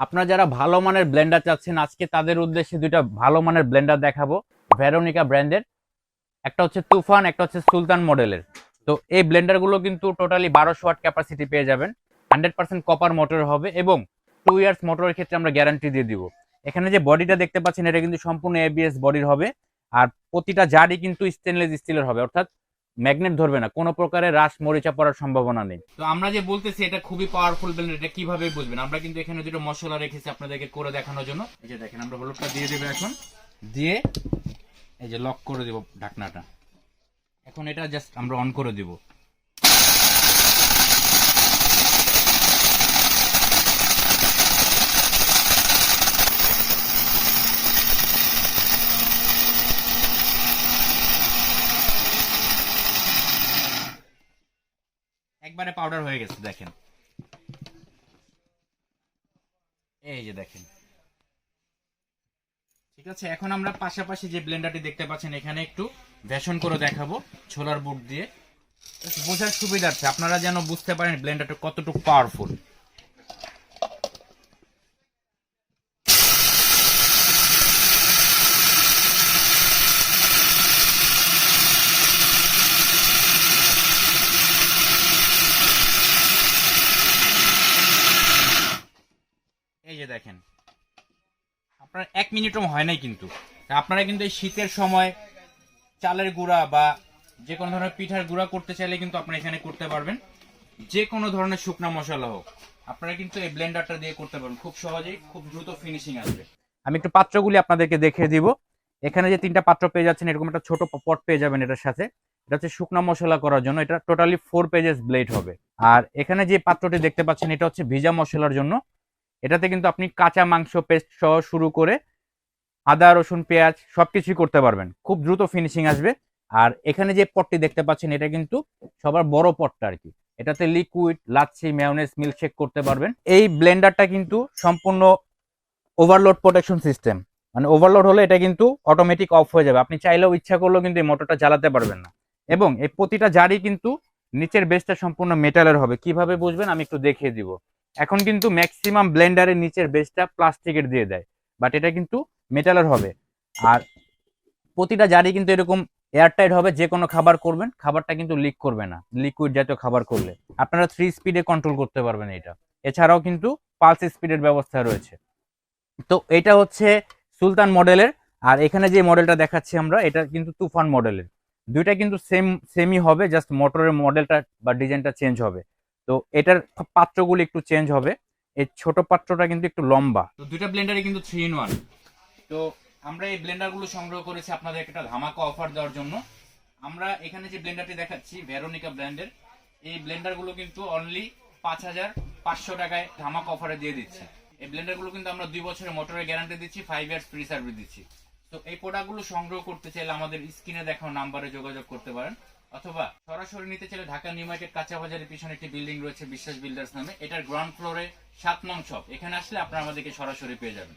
আপনারা যারা ভালো মানের ব্লেন্ডার চাচ্ছেন, আজকে তাদের উদ্দেশ্যে দুইটা ভালো মানের ব্লেন্ডার দেখাবো। ভেরোনিকা ব্র্যান্ডের একটা হচ্ছে তুফান, একটা হচ্ছে সুলতান মডেলের। তো এই ব্লেন্ডারগুলো কিন্তু টোটালি বারোশো ওয়াট ক্যাপাসিটি পেয়ে যাবেন। হান্ড্রেড পার্সেন্ট কপার মোটর হবে এবং টু ইয়ার্স মোটরের ক্ষেত্রে আমরা গ্যারান্টি দিয়ে দিব। এখানে যে বডিটা দেখতে পাচ্ছেন, এটা কিন্তু সম্পূর্ণ এবিএস বডির হবে। আর প্রতিটা জারই কিন্তু স্টেনলেস স্টিলের হবে, অর্থাৎ ম্যাগনেট ধরবে না। কোনো প্রকারে রাস মরিচা পড়ার সম্ভাবনা নেই। তো আমরা যে বলতেছি, এটা খুবই পাওয়ারফুল ব্লেন্ডার এটা কীভাবে বুঝবেন? আমরা কিন্তু এখানে দুটো মশলা রেখেছি আপনাদেরকে করে দেখানোর জন্য। এই যে দেখেন, আমরা হলুদটা দিয়ে দেবো এখন। দিয়ে এই যে লক করে দেব ঢাকনাটা। এখন এটা জাস্ট আমরা অন করে দিব। একবারে পাউডার হয়ে গেছে, দেখেন। এই যে দেখেন। ঠিক আছে, এখন আমরা পাশাপাশি যে ব্লেন্ডারটি দেখতে পাচ্ছেন, এখানে একটু ভ্যাশন করে দেখাবো, ছোলার বুট দিয়ে। বোঝার সুবিধার্থে আপনারা যেন বুঝতে পারেন ব্লেন্ডারটা কতটুকু পাওয়ারফুল এই যে দেখেন আপনার এক মিনিটও হয় নাই কিন্তু। আপনারা কিন্তু এই শীতের সময় চালের গুঁড়া বা যে কোনো ধরনের পিঠার গুঁড়া করতে চাইলে কিন্তু আপনারা এখানে করতে পারবেন। যে কোনো ধরনের শুকনা মশলা হোক, আপনারা কিন্তু এই ব্লেন্ডারটা দিয়ে করতে পারবেন। খুব সহজেই খুব দ্রুত ফিনিশিং আসবে। আমি একটু পাত্রগুলি আপনাদেরকে দেখিয়ে দিব। এখানে যে তিনটা পাত্র পেয়ে যাচ্ছেন, এরকম একটা ছোট পট পেয়ে যাবেন এটার সাথে। এটা হচ্ছে শুকনা মশলা করার জন্য। এটা টোটালি ফোর পেজেস ব্লেড হবে। আর এখানে যে পাত্রটি দেখতে পাচ্ছেন, এটা হচ্ছে ভিজা মশলার জন্য। এটাতে কিন্তু আপনি কাঁচা মাংস পেস্ট সহ শুরু করে আদা, রসুন, পেঁয়াজ সবকিছুই করতে পারবেন। খুব দ্রুত ফিনিশিং আসবে। আর এখানে যে পটটি দেখতে পাচ্ছেন, এটা কিন্তু সবার বড় পটটা আর কি। এটাতে লিকুইড লাচ্ছি মেয়নেস মিল্কশেক করতে পারবেন। এই ব্লেন্ডারটা কিন্তু সম্পূর্ণ ওভারলোড প্রোটেকশন সিস্টেম মানে ওভারলোড হলে এটা কিন্তু অটোমেটিক অফ হয়ে যাবে। আপনি চাইলেও ইচ্ছা করলেও কিন্তু এই মোটরটা চালাতে পারবেন না। এবং এই প্রতিটা জারি কিন্তু নিচের বেসটা সম্পূর্ণ মেটালের হবে। কীভাবে বুঝবেন? আমি একটু দেখিয়ে দিব। এখন কিন্তু ম্যাক্সিমাম ব্লেন্ডারের নিচের বেসটা প্লাস্টিকের দিয়ে দেয় বাট এটা কিন্তু মেটালের হবে। আর প্রতিটা জারি কিন্তু এরকম এয়ারটাইট হবে, যে কোনো খাবার করবেন, খাবারটা কিন্তু লিক করবে না লিকুইড জাতীয় খাবার করলে। আপনারা থ্রি স্পিডে কন্ট্রোল করতে পারবেন এটা। এছাড়াও কিন্তু পালস স্পিডের ব্যবস্থা রয়েছে। তো এটা হচ্ছে সুলতান মডেলের, আর এখানে যে মডেলটা দেখাচ্ছি আমরা, এটা কিন্তু তুফান মডেলের। দুইটা কিন্তু সেম সেমই হবে জাস্ট মোটরের মডেলটা বা ডিজাইনটা চেঞ্জ হবে। তো এটার পাত্রগুলো একটু চেঞ্জ হবে। এই ছোট পাত্রটা কিন্তু একটু লম্বা। তো দুইটা ব্লেন্ডারে কিন্তু থ্রি ইন ওয়ান তো আমরা এই ব্লেন্ডারগুলো সংগ্রহ করেছি আপনাদের একটা ধামাকা অফার দেওয়ার জন্য। আমরা এখানে যে ব্লেন্ডারটি দেখাচ্ছি ভেরোনিকা ব্র্যান্ডের এই ব্লেন্ডারগুলো কিন্তু অনলি পাঁচ হাজার পাঁচশো টাকায় ধামাকা অফারে দিয়ে দিচ্ছি। এই ব্লেন্ডারগুলো কিন্তু আমরা দুই বছরের মোটরের গ্যারান্টি দিচ্ছি ফাইভ ইয়ার্স ফ্রি সার্ভিস দিচ্ছি। তো এই প্রোডাক্টগুলো সংগ্রহ করতে চাইলে আমাদের স্ক্রিনে দেখানো নাম্বারে যোগাযোগ করতে পারেন। অথবা সরাসরি নিতে চাইলে ঢাকা নিউ মার্কেট কাঁচা বাজারের পিছনে একটি বিল্ডিং রয়েছে বিশ্বাস বিল্ডার্স নামে। এটার গ্রাউন্ড ফ্লোরে সাত নং শপ। এখানে আসলে আপনারা আমাদেরকে সরাসরি পেয়ে যাবেন।